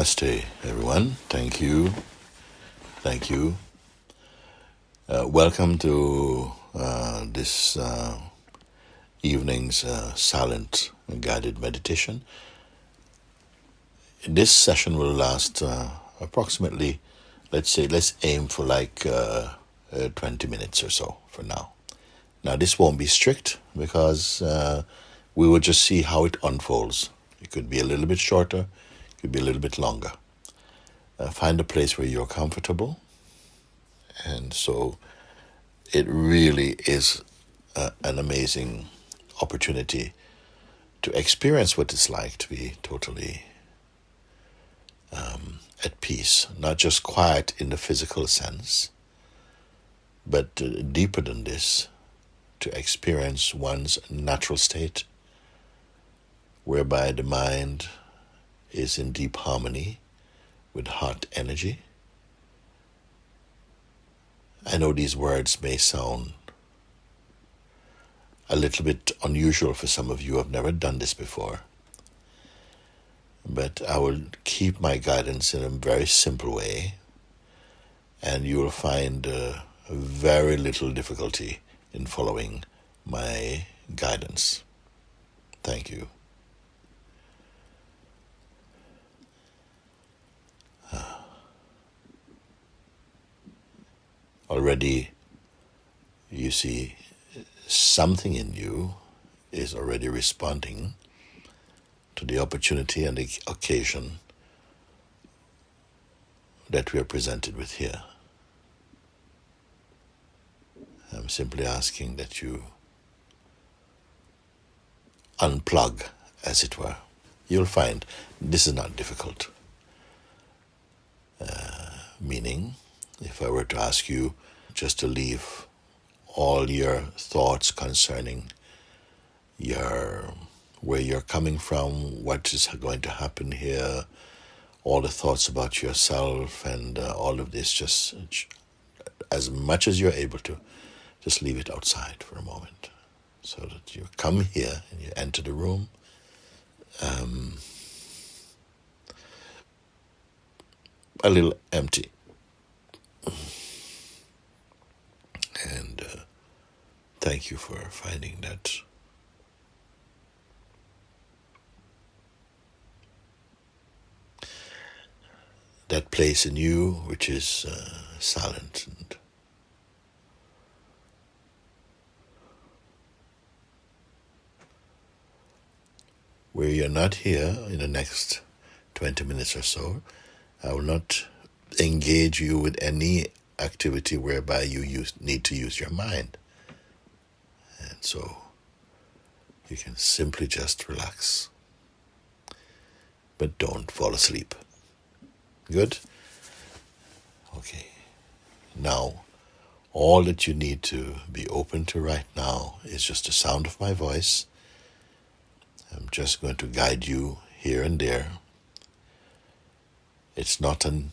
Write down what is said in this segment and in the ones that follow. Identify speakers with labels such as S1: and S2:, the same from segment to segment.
S1: Namaste, everyone. Thank you. Thank you. Uh, welcome to uh, this uh, evening's uh, silent guided meditation. This session will last uh, approximately, let's say, let's aim for like uh, uh, 20 minutes or so for now. Now, this won't be strict because we will just see how it unfolds. It could be a little bit shorter, could be a little bit longer. Uh, find a place where you're comfortable. And so it really is uh, an amazing opportunity to experience what it's like to be totally um, at peace, not just quiet in the physical sense, but uh, deeper than this, to experience one's natural state, whereby the mind is in deep harmony with heart energy. I know these words may sound a little bit unusual for some of you who have never done this before, but I will keep my guidance in a very simple way, and you will find uh, very little difficulty in following my guidance. Thank you. Already, you see, something in you is already responding to the opportunity and the occasion that we are presented with here. I'm simply asking that you unplug, as it were. You'll find this is not difficult. Uh, meaning, if I were to ask you just to leave all your thoughts concerning your where you're coming from, what is going to happen here, all the thoughts about yourself, and uh, all of this, just as much as you're able to, just leave it outside for a moment so that you come here and you enter the room. Um, a little empty. And uh, thank you for finding that. That place in you which is uh, silent and where you're not here in the next 20 minutes or so, I will not engage you with any activity whereby you use, need to use your mind. And so you can simply just relax. But don't fall asleep. Good? Okay. Now, all that you need to be open to right now is just the sound of my voice I'm just going to guide you here and there. It's not an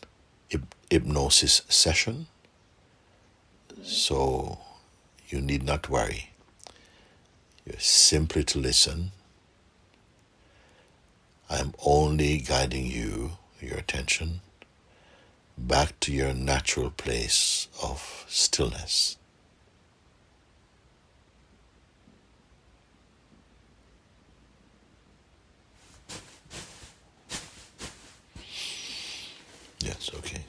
S1: hypnosis session, so you need not worry. You're simply to listen. I'm only guiding you, your attention, back to your natural place of stillness. Yes, okay.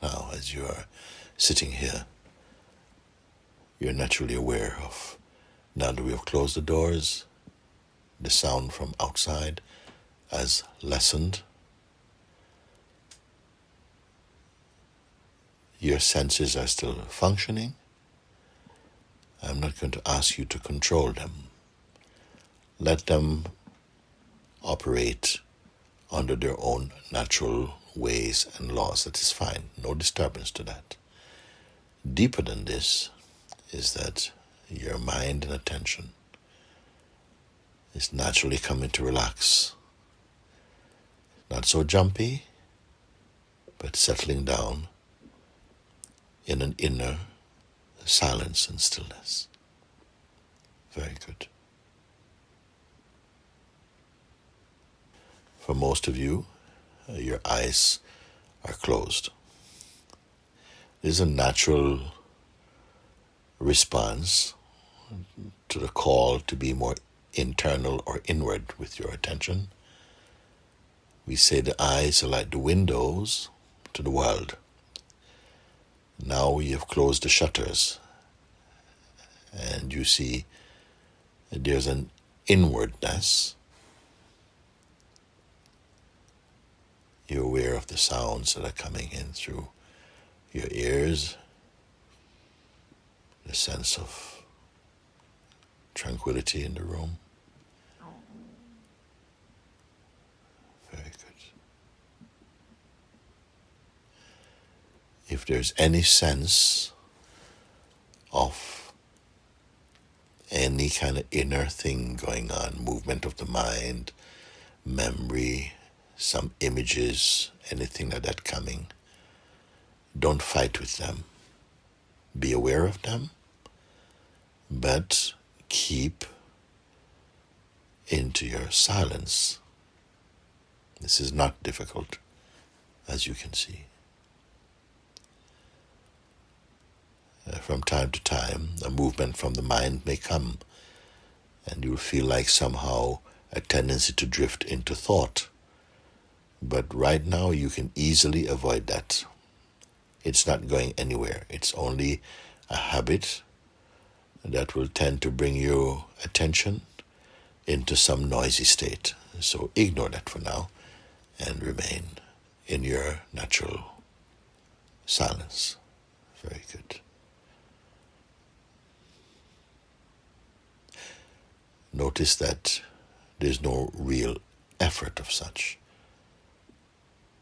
S1: Now, as you are sitting here, you're naturally aware of, now that we have closed the doors, the sound from outside has lessened. Your senses are still functioning I'm not going to ask you to control them. Let them operate under their own natural ways and laws. That is fine. No disturbance to that. Deeper than this is that your mind and attention is naturally coming to relax. Not so jumpy, but settling down in an inner silence and stillness. Very good. For most of you, Uh, your eyes are closed. This is a natural response to the call to be more internal or inward with your attention. We say the eyes are like the windows to the world. Now we have closed the shutters, and you see there's an inwardness. You're aware of the sounds that are coming in through your ears, the sense of tranquility in the room. Very good. If there's any sense of any kind of inner thing going on, movement of the mind, memory, some images, anything like that coming, don't fight with them. Be aware of them, but keep into your silence. This is not difficult, as you can see. Uh, from time to time, a movement from the mind may come, and you'll feel like somehow a tendency to drift into thought. But right now, you can easily avoid that. It's not going anywhere. It's only a habit that will tend to bring your attention into some noisy state. So ignore that for now and remain in your natural silence. Very good. Notice that there's no real effort of such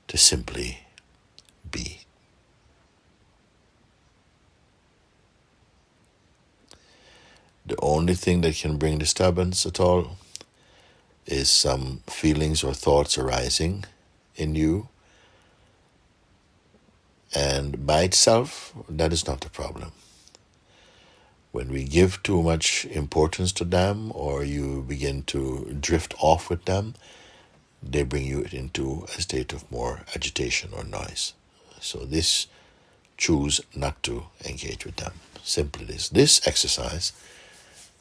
S1: to simply be. The only thing that can bring disturbance at all is some feelings or thoughts arising in you. And by itself, that is not the problem. When we give too much importance to them or you begin to drift off with them, they bring you into a state of more agitation or noise. So, this choose not to engage with them. Simply this. This exercise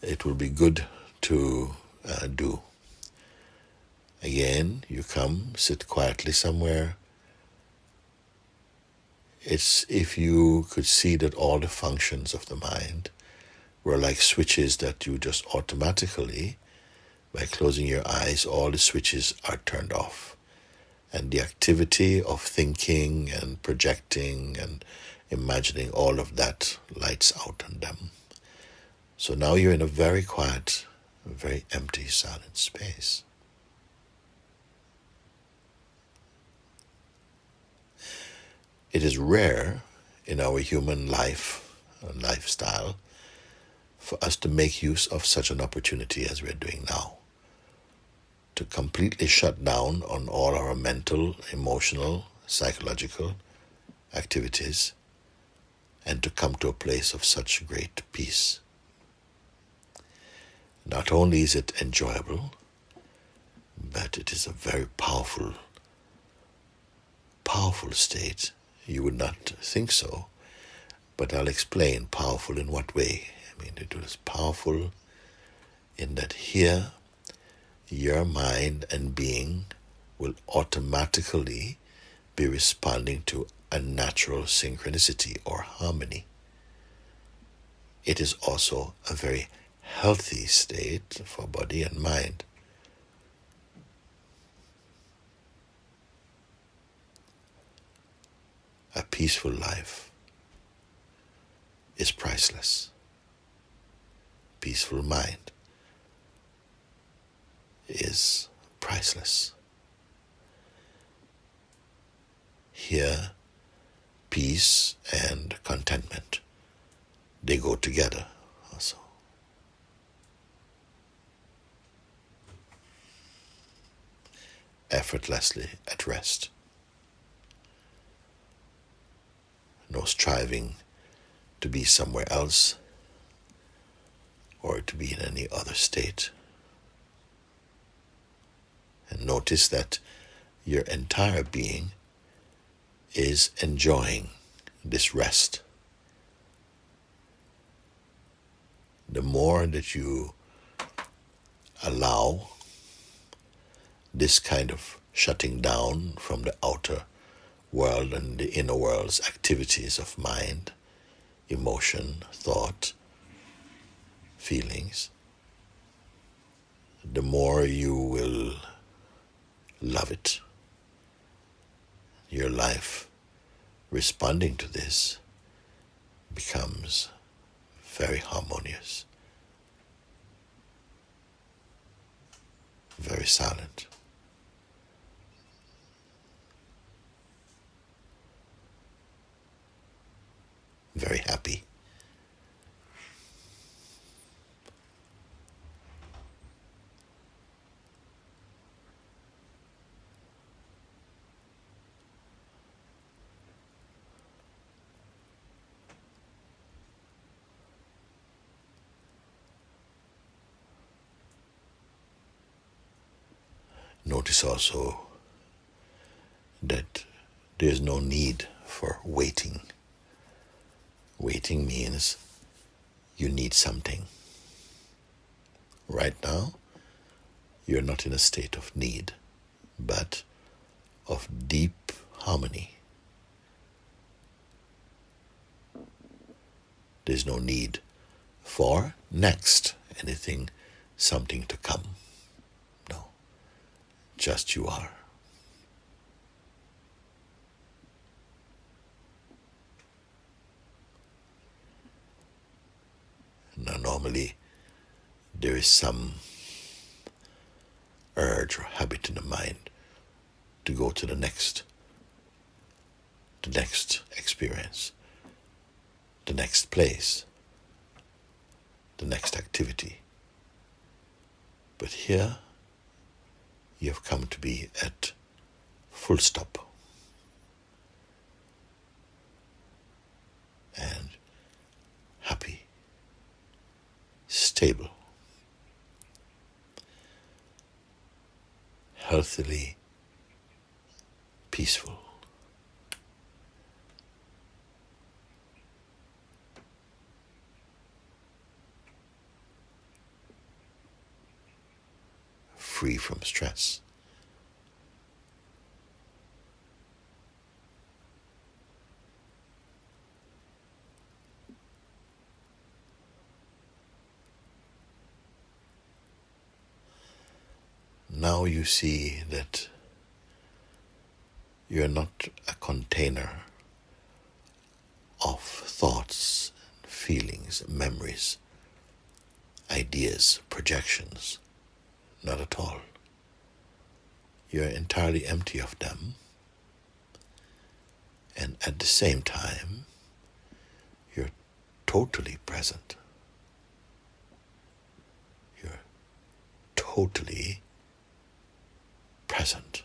S1: it will be good to uh, do. Again, you come, sit quietly somewhere. It's if you could see that all the functions of the mind were like switches that you just automatically, by closing your eyes, all the switches are turned off. And the activity of thinking and projecting and imagining, all of that lights out on them. So now you're in a very quiet, very empty, silent space. It is rare in our human life and lifestyle for us to make use of such an opportunity as we're doing now. To completely shut down on all our mental, emotional, psychological activities and to come to a place of such great peace. Not only is it enjoyable, but it is a very powerful, powerful state. You would not think so, but I'll explain powerful in what way. I mean, it was powerful in that here, your mind and being will automatically be responding to a natural synchronicity or harmony. It is also a very healthy state for body and mind. A peaceful life is priceless. Peaceful mind is priceless. Here, peace and contentment, they go together also. effortlessly at rest. No striving to be somewhere else or to be in any other state. And notice that your entire being is enjoying this rest. The more that you allow this kind of shutting down from the outer world and the inner world's activities of mind, emotion, thought, feelings, the more you will love it. Your life responding to this becomes very harmonious, very silent. Very happy. Notice also that there's no need for waiting. Waiting means you need something. Right now, you're not in a state of need, but of deep harmony. There's no need for next anything, something to come. Just you are. Now, normally, there is some urge or habit in the mind to go to the next, the next experience, the next place, the next activity. But here, you have come to be at full stop. And happy, stable, healthily peaceful. Free from stress. Now you see that you're not a container of thoughts, feelings, memories, ideas, projections. Not at all. You're entirely empty of them. And at the same time, you're totally present. You're totally present.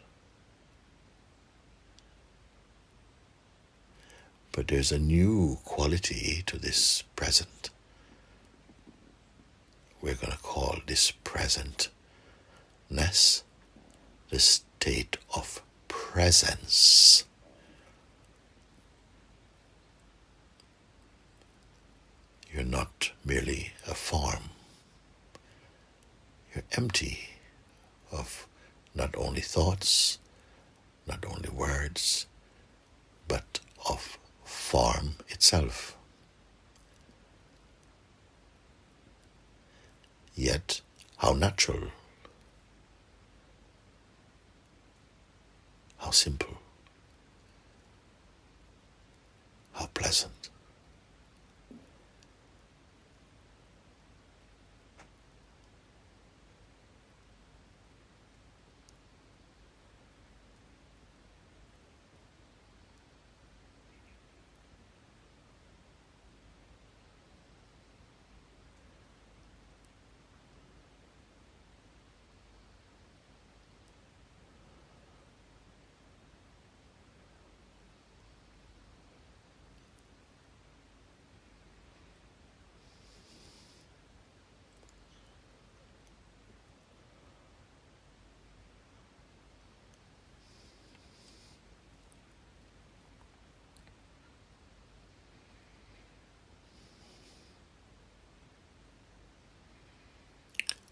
S1: But there's a new quality to this present. We're going to call this presentness the state of presence. You're not merely a form. You're empty of not only thoughts, not only words, but of form itself. Yet, how natural, how simple, how pleasant.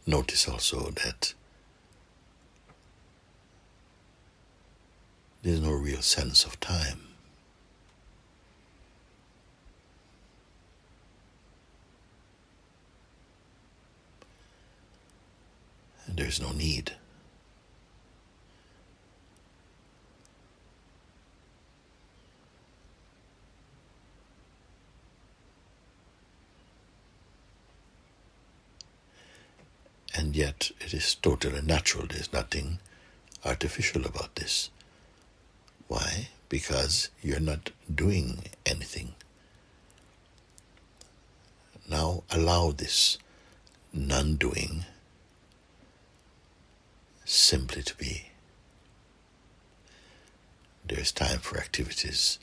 S1: Notice also that there's no real sense of time. And there's no need. and yet it is totally natural. There's nothing artificial about this. Why? Because you're not doing anything. Now allow this non doing simply to be. There's time for activities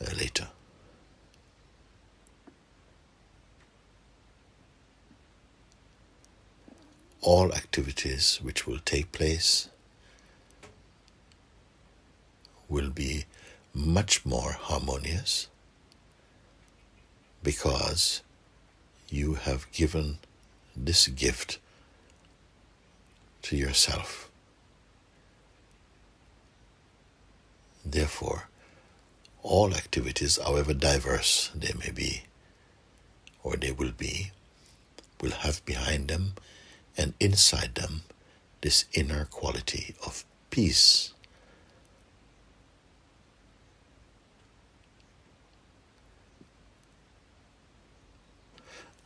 S1: uh, later. All activities which will take place will be much more harmonious because you have given this gift to yourself. Therefore, all activities, however diverse they may be, or they will be, will have behind them and inside them this inner quality of peace.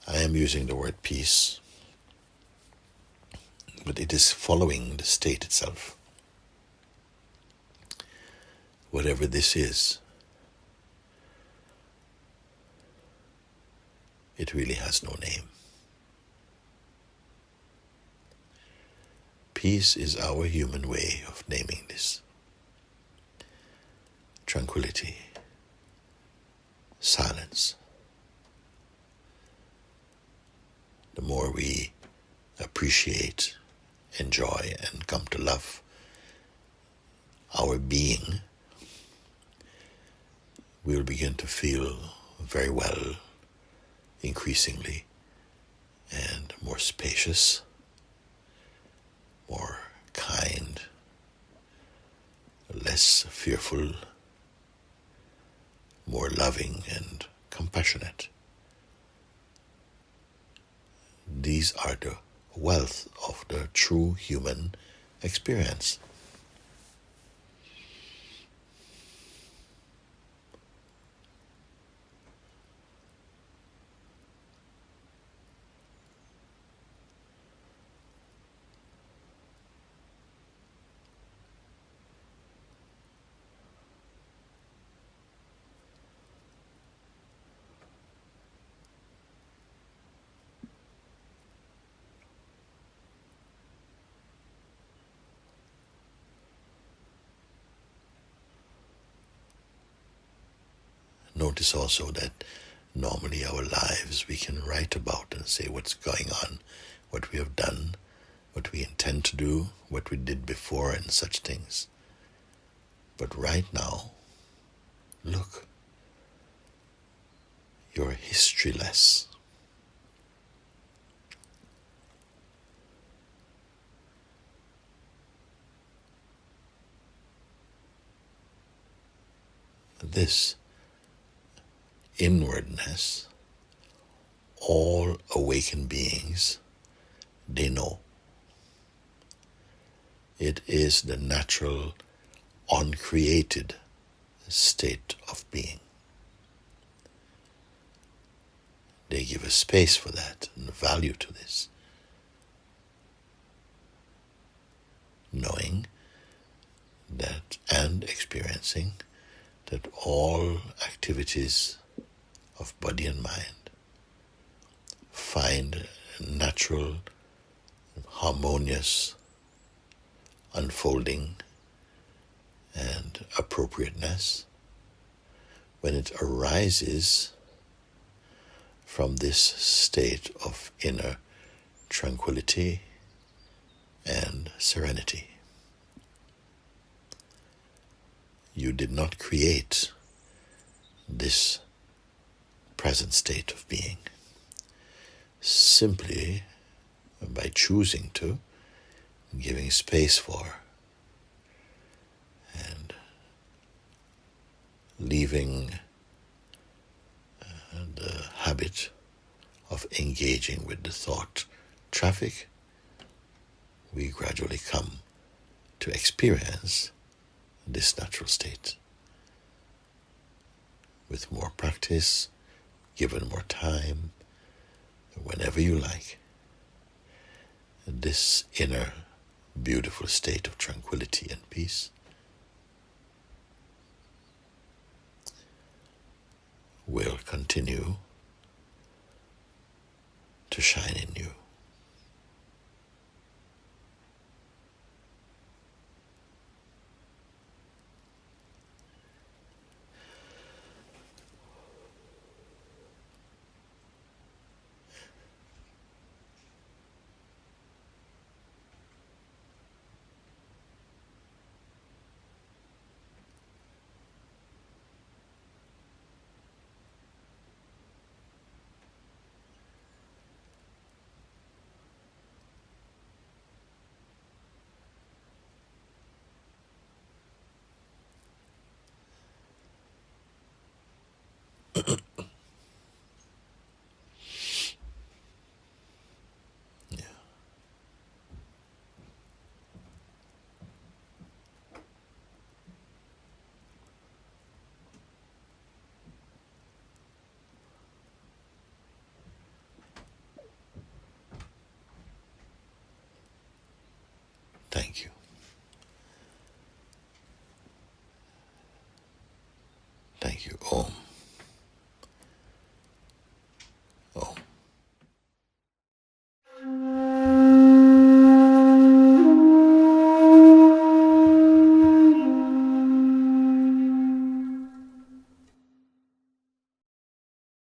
S1: I am using the word peace, but it is following the state itself. Whatever this is, it really has no name. Peace is our human way of naming this. Tranquility, silence. The more we appreciate, enjoy, and come to love our being, we'll begin to feel very well increasingly and more spacious more kind, less fearful, more loving and compassionate. These are the wealth of the true human experience. Notice also that normally our lives we can write about and say what's going on, what we have done, what we intend to do, what we did before, and such things. But right now, look, you're historyless. This inwardness, all awakened beings, they know. It is the natural, uncreated state of being. They give a space for that and value to this. Knowing that and experiencing that all activities of body and mind. Find natural, harmonious unfolding and appropriateness when it arises from this state of inner tranquility and serenity. You did not create this present state of being. Simply by choosing to, giving space for, and leaving uh, the habit of engaging with the thought traffic, we gradually come to experience this natural state. With more practice, given more time, whenever you like, this inner beautiful state of tranquility and peace will continue to shine in you. Yeah. Thank you. Thank you. Om.